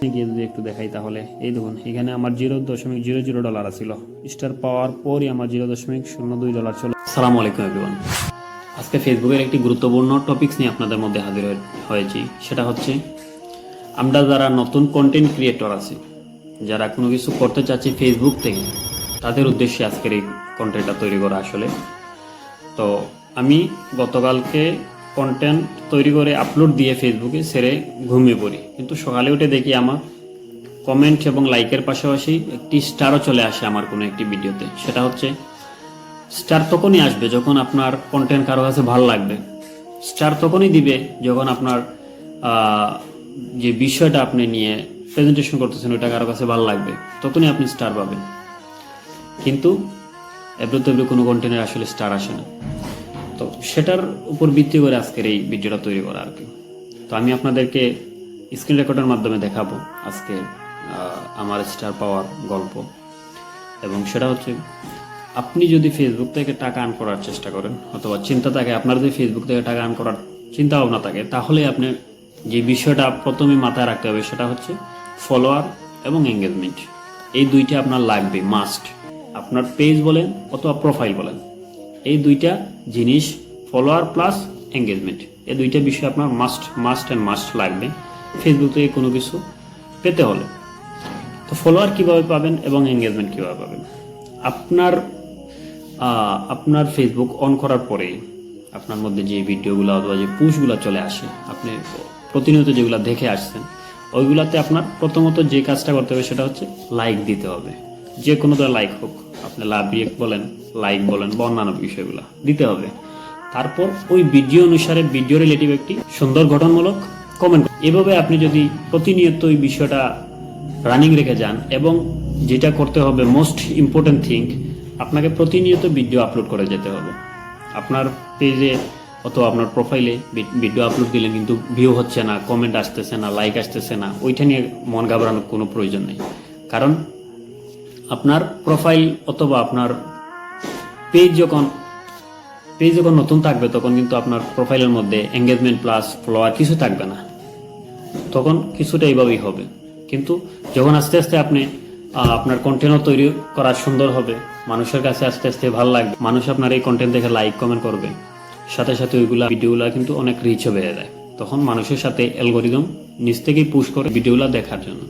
গিয়ে যদি একটু দেখাই তাহলে। এই দেখুন, এখানে আমার জিরো দশমিক জিরো জিরো ডলার স্টার পাওয়ার পরই আমার জিরো দশমিক শূন্য দুই ডলার সালাম আলাইকুম আজকে ফেসবুকের একটি গুরুত্বপূর্ণ টপিকস নিয়ে আপনাদের মধ্যে হাজির হয়েছি। সেটা হচ্ছে, আমরা যারা নতুন কন্টেন্ট ক্রিয়েটর আছি, যারা কোনো কিছু করতে চাচ্ছি ফেসবুক থেকে, তাদের উদ্দেশ্যে আজকের এই কন্টেন্টটা তৈরি করা আসলে। তো আমি গতকালকে কন্টেন্ট তৈরি করে আপলোড দিয়ে ফেসবুকে সেরে ঘুমিয়ে পড়ি। কিন্তু সকালে উঠে দেখি আমার কমেন্ট এবং লাইকের পাশাপাশি একটি স্টারও চলে আসে আমার কোনো একটি ভিডিওতে সেটা হচ্ছে স্টার তখনই আসবে যখন আপনার কন্টেন্ট কারও কাছে ভালো লাগবে। স্টার তখনই দিবে যখন আপনার যে বিষয়টা আপনি নিয়ে প্রেজেন্টেশন করতেছেন ওইটা কারও কাছে ভালো লাগবে, তখনই আপনি স্টার পাবেন। কিন্তু এবার তো কোনো কন্টেন্টের আসলে স্টার আসে না। তো সেটার উপর ভিত্তি করে আজকের এই ভিডিওটা তৈরি করা আর কি। তো আমি আপনাদেরকে স্ক্রিন রেকর্ডের মাধ্যমে দেখাবো আজকে আমার স্টার পাওয়ার গল্প। এবং সেটা হচ্ছে, আপনি যদি ফেসবুক থেকে টাকা আর্ন করার চেষ্টা করেন, অথবা চিন্তা থাকে, আপনার যদি ফেসবুক থেকে টাকা আর্ন করার চিন্তা ভাবনা থাকে, তাহলে আপনি যে বিষয়টা প্রথমে মাথায় রাখতে হবে সেটা হচ্ছে ফলোয়ার এবং এঙ্গেজমেন্ট এই দুইটা আপনার লাগবে মাস্ট আপনার পেজ বলেন অথবা প্রোফাইল বলেন। এই দুইটা জিনিস ফলোয়ার প্লাস এঙ্গেজমেন্ট এই দুইটা বিষয় আপনার মাস্ট মাস্ট অ্যান্ড মাস্ট লাগবে ফেসবুক থেকে কোনো কিছু পেতে হলে। তো ফলোয়ার কীভাবে পাবেন এবং এঙ্গেজমেন্ট কীভাবে পাবেন? আপনার আপনার ফেসবুক অন করার পরেই আপনার মধ্যে যে ভিডিওগুলো অথবা যে পুশগুলো চলে আসে, আপনি প্রতিনিয়ত যেগুলো দেখে আসছেন, ওইগুলাতে আপনার প্রথমত যে কাজটা করতে হবে সেটা হচ্ছে লাইক দিতে হবে। যে কোনো তো লাইক হোক, আপনি লাভ রিয়েক্ট বলেন লাইক বলেন বা অন্যান্য বিষয়গুলো, দিতে হবে। তারপর ওই ভিডিও অনুসারে ভিডিও রিলেটিভ একটি সুন্দর গঠনমূলক কমেন্ট এভাবে আপনি যদি প্রতিনিয়ত ওই বিষয়টা রানিং রেখে যান এবং যেটা করতে হবে মোস্ট ইম্পর্টেন্ট থিং আপনাকে প্রতিনিয়ত ভিডিও আপলোড করে যেতে হবে। আপনার পেজে অথবা আপনার প্রোফাইলে ভিডিও আপলোড দিলে কিন্তু ভিউ হচ্ছে না কমেন্ট আসতেছে না লাইক আসতেছে না, ওইটা নিয়ে মন ঘাবড়ানোর কোনো প্রয়োজন নেই। কারণ আপনার প্রোফাইল অথবা আপনার পেজ যখন পেজ যখন নতুন থাকবে, তখন কিন্তু আপনার প্রোফাইলের মধ্যে এঙ্গেজমেন্ট প্লাস ফলোয়ার কিছু থাকবে না। তখন কিছুটা এইভাবেই হবে। কিন্তু যখন আস্তে আস্তে আপনি আপনার কন্টেন্টও তৈরি করা সুন্দর হবে, মানুষের কাছে আস্তে আস্তে ভালো লাগবে। মানুষ আপনার এই কন্টেন্ট দেখে লাইক কমেন্ট করবে। সাথে সাথে ওইগুলা ভিডিওগুলো কিন্তু অনেক রিচও বেড়ে যায়। তখন মানুষের সাথে অ্যালগোরিদম নিজ থেকেই পুশ করে ভিডিওগুলো দেখার জন্য।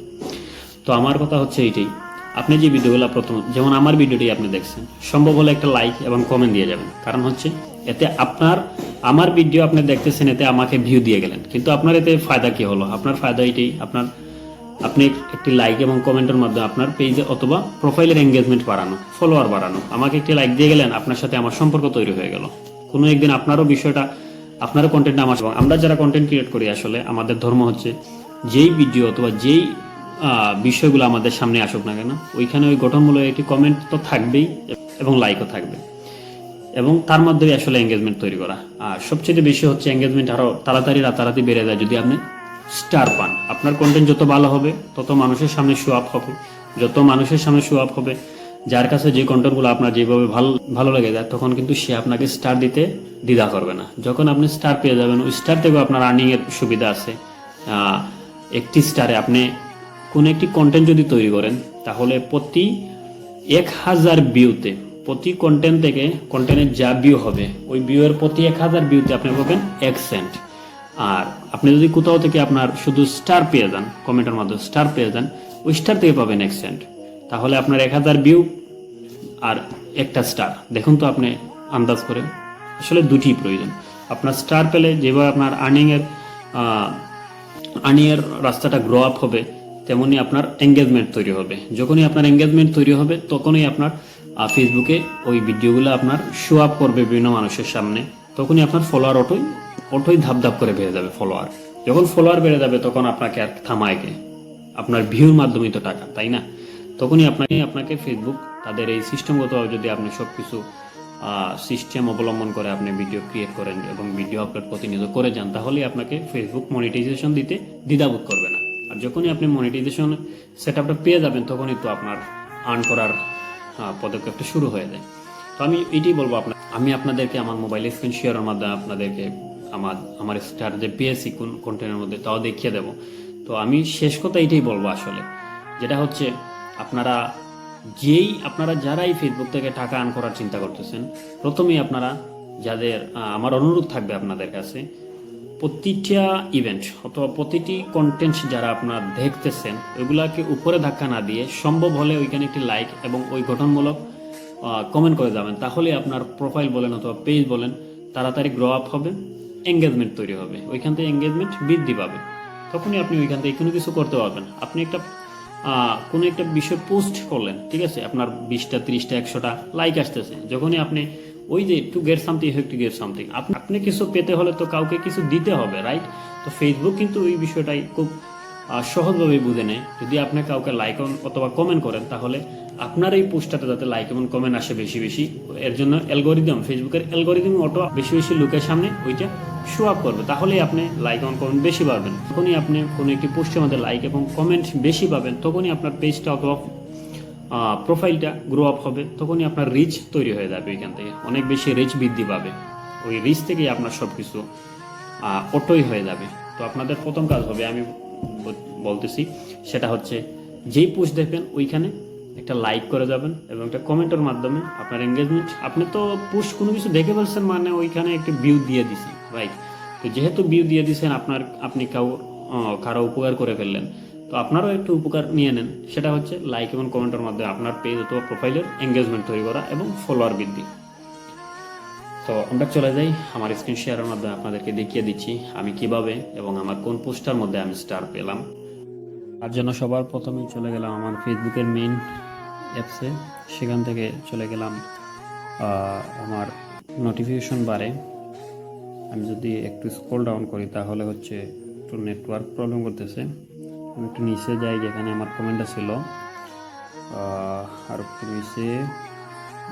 তো আমার কথা হচ্ছে এইটাই। আপনি যে ভিডিওগুলো প্রথম, যেমন আমার ভিডিওটি আপনি দেখছেন, সম্ভব হলে একটা লাইক এবং কমেন্ট দিয়ে যাবেন। কারণ হচ্ছে, এতে আপনার, আমার ভিডিও আপনি দেখতেছেন, এতে আমাকে ভিউ দিয়ে গেলেন। কিন্তু আপনার এতে ফায়দা কি হলো? আপনার ফায়দা এটাই, আপনার, আপনি একটি লাইক এবং কমেন্টের মাধ্যমে আপনার পেজে অথবা প্রোফাইলের এঙ্গেজমেন্ট বাড়ানো ফলোয়ার বাড়ানো, আমাকে একটি লাইক দিয়ে গেলেন, আপনার সাথে আমার সম্পর্ক তৈরি হয়ে গেল। কোনো একদিন আপনারও বিষয়টা, আপনারও কন্টেন্ট আমার আমরা যারা কন্টেন্ট ক্রিয়েট করি, আসলে আমাদের ধর্ম হচ্ছে, যেই ভিডিও অথবা যেই বিষয়গুলো আমাদের সামনে আসুক না কেন, ওইখানে ওই গঠনমূলক একটি কমেন্ট তো থাকবেই এবং লাইকও থাকবে। এবং তার মাধ্যমে আসলে এঙ্গেজমেন্ট তৈরি করা। আর সবচেয়ে বেশি হচ্ছে এঙ্গেজমেন্ট আরও তাড়াতাড়ি রাতারাতি বেড়ে যায় যদি আপনি স্টার পান। আপনার কন্টেন্ট যত ভালো হবে, তত মানুষের সামনে শো আপ হবে। যত মানুষের সামনে শো আপ হবে, যার কাছে যে কন্টেন্টগুলো আপনার যেভাবে ভালো ভালো লেগে যায়, তখন কিন্তু সে আপনাকে স্টার দিতে দ্বিধা করবে না। যখন আপনি স্টার পেয়ে যাবেন, ওই স্টার থেকেও আপনার আর্নিং এর সুবিধা আছে। একটি স্টারে আপনি কোন একটি কন্টেন্ট যদি তৈরি করেন, তাহলে প্রতি এক হাজার ভিউতে প্রতি কন্টেন্ট থেকে কন্টেন্টের যা ভিউ হবে, ওই ভিউয়ের প্রতি এক হাজার ভিউতে আপনি পাবেন এক সেন্ট আর আপনি যদি কোথাও থেকে আপনার শুধু স্টার পেয়ে যান কমেন্টের মাধ্যমে স্টার পেয়ে যান, ওই স্টার থেকে পাবেন এক সেন্ট তাহলে আপনার এক হাজার ভিউ আর একটা স্টার দেখুন তো আপনি আন্দাজ করে। আসলে দুটি প্রয়োজন। আপনার স্টার পেলে যেভাবে আপনার আর্নিংয়ের আর্নিংয়ের রাস্তাটা গ্রো আপ হবে তেমনি আপনার এঙ্গেজমেন্ট তৈরি হবে। যখনই আপনার এঙ্গেজমেন্ট তৈরি হবে, তখনই আপনার ফেসবুকে ওই ভিডিওগুলো আপনার শো আপ করবে বিভিন্ন মানুষের সামনে। তখনই আপনার ফলোয়ার অটোই অটোই ধাপ ধাপ করে বেড়ে যাবে ফলোয়ার যখন ফলোয়ার বেড়ে যাবে, তখন আপনাকে আর থামায় কে? আপনার ভিউর মাধ্যমেই তো টাকা, তাই না? তখনই আপনাকে আপনাকে ফেসবুক তাদের এই সিস্টেমগতভাবে যদি আপনি সব কিছু সিস্টেম অবলম্বন করে আপনি ভিডিও ক্রিয়েট করেন এবং ভিডিও আপলোড প্রতিনিয়ত করে যান, তাহলেই আপনাকে ফেসবুক মনিটাইজেশন দিতে দ্বিধাবোধ করবে না। আর যখনই আপনি মনিটাইজেশন সেট আপটা পেয়ে যাবেন, তখনই তো আপনার আর্ন করার পদক্ষেপটা শুরু হয়ে যায়। তো আমি এটাই বলব আপনার, আমি আপনাদেরকে আমার মোবাইল স্ক্রিন শেয়ারের মাধ্যমে আপনাদেরকে আমার আমার স্টার যে পেয়েছি কোন কন্টেন্টের মধ্যে, তাও দেখিয়ে দেবো। তো আমি শেষ কথা এটাই বলব আসলে, যেটা হচ্ছে আপনারা যেই, আপনারা যারাই ফেসবুক থেকে টাকা আর্ন করার চিন্তা করতেছেন, প্রথমেই আপনারা যাদের আমার অনুরোধ থাকবে আপনাদের কাছে প্রতিটা ইভেন্ট অথবা প্রতিটি কন্টেন্ট যারা আপনারা দেখতেছেন, ওইগুলাকে উপরে ধাক্কা না দিয়ে সম্ভব হলে ওইখানে একটি লাইক এবং ওই গঠনমূলক কমেন্ট করে যাবেন। তাহলে আপনার প্রোফাইল বলেন অথবা পেজ বলেন, তাড়াতাড়ি গ্রো আপ হবে এঙ্গেজমেন্ট তৈরি হবে। ওইখান থেকে এঙ্গেজমেন্ট বৃদ্ধি পাবে। তখনই আপনি ওইখান থেকে কোনো কিছু করতে পারবেন আপনি একটা কোনো একটা বিষয় পোস্ট করলেন, ঠিক আছে? আপনার বিশটা, তিরিশটা, একশোটা লাইক আসতেছে। যখনই আপনি ওই যে to get something have to get something আপনি কিছু পেতে হলে তো কাউকে কিছু দিতে হবে রাইট তো ফেসবুক কিন্তু ওই বিষয়টাই খুব সহজভাবে বুঝে নেয়। যদি আপনি কাউকে লাইক অথবা কমেন্ট করেন, তাহলে আপনার এই পোস্টটাতে যাতে লাইক এবং কমেন্ট আসে বেশি বেশি, এর জন্য অ্যালগোরিদম ফেসবুকের অ্যালগোরিদম অটো বেশি বেশি লোকের সামনে ওইটা শো আপ করবে। তাহলেই আপনি লাইক এবং কমেন্ট বেশি পাবেন তখনই আপনি কোনো একটি পোস্টের মধ্যে লাইক এবং কমেন্ট বেশি পাবেন, তখনই আপনার পেজটা অথবা প্রোফাইলটা গ্রো আপ হবে, তখনই আপনার রিচ তৈরি হয়ে যাবে এখান থেকে। অনেক বেশি রিচ বৃদ্ধি পাবে। ওই রিচ থেকেই আপনার সব কিছু অটোই হয়ে যাবে। তো আপনাদের প্রথম কাজ হবে, আমি বলতেছি, সেটা হচ্ছে যেই পোস্ট দেখবেন, ওইখানে একটা লাইক করে যাবেন এবং একটা কমেন্টের মাধ্যমে আপনার এঙ্গেজমেন্ট আপনি তো পোস্ট কোনো কিছু দেখে ফেলছেন মানে ওইখানে একটা ভিউ দিয়ে দিছেন রাইট তো যেহেতু ভিউ দিয়ে দিছেন, আপনার, আপনি কাউ কারও উপকার করে ফেললেন তো আপনারও একটু উপকার নিয়ে নেন। সেটা হচ্ছে লাইক এবং কমেন্টের মাধ্যমে আপনার পেজ অথবা প্রোফাইলের এঙ্গেজমেন্ট তৈরি করা এবং ফলোয়ার বৃদ্ধি। তো আমরা চলে যাই, আমার স্ক্রিন শেয়ারের মাধ্যমে আপনাদেরকে দেখিয়ে দিচ্ছি আমি কীভাবে এবং আমার কোন পোস্টার মধ্যে আমি স্টার পেলাম। তার জন্য সবার প্রথমেই চলে গেলাম আমার ফেসবুকের মেইন অ্যাপসে সেখান থেকে চলে গেলাম আমার নোটিফিকেশন বারে আমি যদি একটু স্ক্রল ডাউন করি তাহলে হচ্ছে একটু নেটওয়ার্ক প্রবলেম করতেছে। আমি একটু নিচে যাই যেখানে আমার কমেন্টটা ছিল। আর একটু নিচে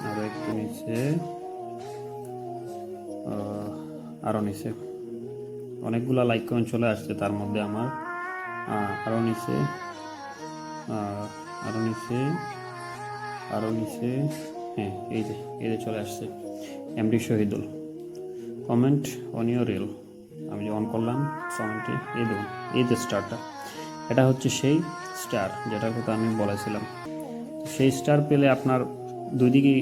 আরও একটু নিচে আরও নিচে। অনেকগুলো লাইক কমেন্ট চলে আসছে তার মধ্যে আমার। আরও নিচে আরও নিচে আরও নিচে হ্যাঁ এই যে এই যে চলে আসছে MD Shahidul comment on your reel আমি যে অন করলাম কমেন্টে এই দেখুন, এই যে স্টারটা এটা হচ্ছে সেই স্টার, যেটার কথা আমি বলেছিলাম। সেই স্টার পেলে আপনার দুই দিকেই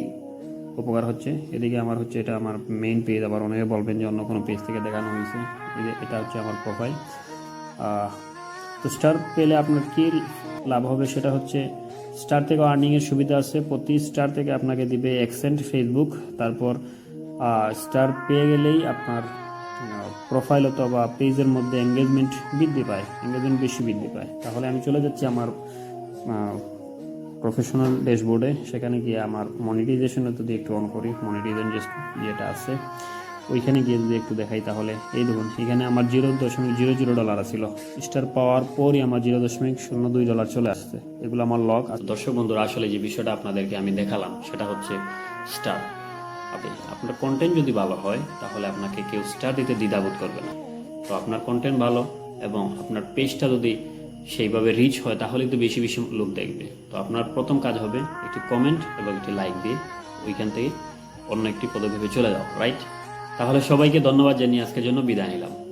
উপকার হচ্ছে। এদিকে আমার হচ্ছে এটা আমার মেইন পেজ আবার অনেকে বলবেন যে অন্য কোনো পেজ থেকে দেখানো হয়েছে। এটা হচ্ছে আমার প্রোফাইল তো স্টার পেলে আপনার কী লাভ হবে সেটা হচ্ছে স্টার থেকে আর্নিংয়ের সুবিধা আছে। প্রতি স্টার থেকে আপনাকে দিবে এক্সেন্ট ফেসবুক তারপর স্টার পেয়ে গেলেই আপনার প্রোফাইল অথবা পেজের মধ্যে এঙ্গেজমেন্ট বৃদ্ধি পায় এঙ্গেজমেন্ট বেশি বৃদ্ধি পায়। তাহলে আমি চলে যাচ্ছি আমার প্রফেশনাল ড্যাশবোর্ডে সেখানে গিয়ে আমার মনিটাইজেশনে যদি একটু অন করি। মনিটাইজেশন ইয়েটা আছে। ওইখানে গিয়ে যদি একটু দেখাই তাহলে, এই দেখুন, এখানে আমার জিরো দশমিক জিরো জিরো ডলার ছিল স্টার পাওয়ার পরই আমার জিরো দশমিক শূন্য দুই ডলার চলে আসছে। এগুলো আমার লক আর দর্শক বন্ধুরা, আসলে যে বিষয়টা আপনাদেরকে আমি দেখালাম, সেটা হচ্ছে স্টার আপনি, আপনার কন্টেন্ট যদি ভালো হয়, তাহলে আপনাকে কেউ স্টার দিতে দ্বিধাবোধ করবে না। তো আপনার কন্টেন্ট ভালো এবং আপনার পেজটা যদি সেইভাবে রিচ হয় তাহলে তো বেশি বেশি লোক দেখবে। তো আপনার প্রথম কাজ হবে একটি কমেন্ট এবং একটি লাইক দিয়ে ওইখান থেকে অন্য একটি পদক্ষেপে চলে যাও রাইট তাহলে সবাইকে ধন্যবাদ জানিয়ে আজকের জন্য বিদায় নিলাম।